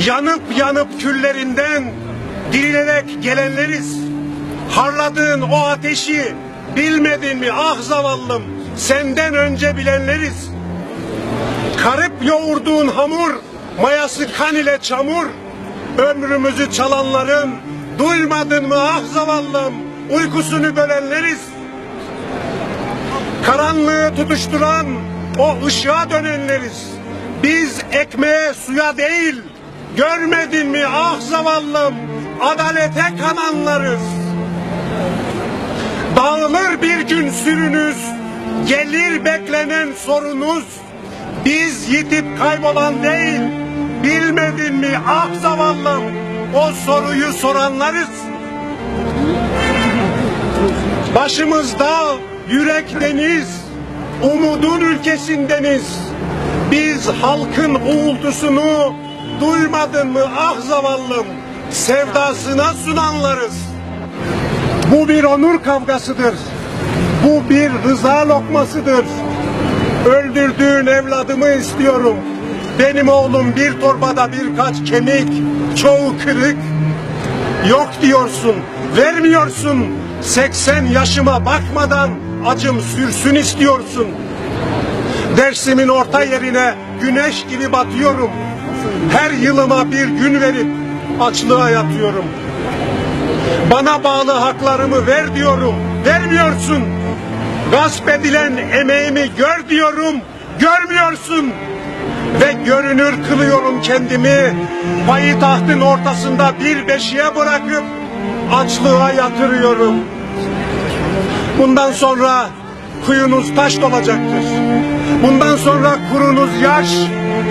Yanıp yanıp küllerinden dirilerek gelenleriz. Harladığın o ateşi bilmedin mi ah zavallım senden önce bilenleriz. Karıp yoğurduğun hamur mayası kan ile çamur ömrümüzü çalanların duymadın mı ah zavallım uykusunu bölenleriz. Karanlığı tutuşturan o ışığa dönenleriz. Biz ekmeğe suya değil, görmedin mi ah zavallım, adalete kananlarız. Dağılır bir gün sürünüz, gelir beklenen sorunuz. Biz yitip kaybolan değil, bilmedin mi ah zavallım, o soruyu soranlarız. Başımızda yürek deniz, umudun ülkesindeniz. Biz halkın uğultusunu duymadın mı ah zavallım, sevdasına sunanlarız. Bu bir onur kavgasıdır. Bu bir rıza lokmasıdır. Öldürdüğün evladımı istiyorum. Benim oğlum bir torbada birkaç kemik, çoğu kırık. Yok diyorsun, vermiyorsun. 80 yaşıma bakmadan acım sürsün istiyorsun. Dersimin orta yerine güneş gibi batıyorum. Her yılıma bir gün verip açlığa yatıyorum. Bana bağlı haklarımı ver diyorum. Vermiyorsun. Gasp edilen emeğimi gör diyorum. Görmüyorsun. Ve görünür kılıyorum kendimi. Payitahtın ortasında bir beşiğe bırakıp açlığa yatırıyorum. Bundan sonra kuyunuz taş dolacaktır. Bundan sonra kurunuz yaş,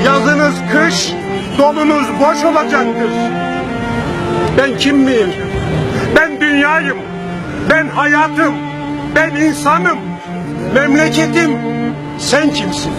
yazınız kış, dolunuz boş olacaktır. Ben kim miyim? Ben dünyayım. Ben hayatım. Ben insanım. Memleketim. Sen kimsin?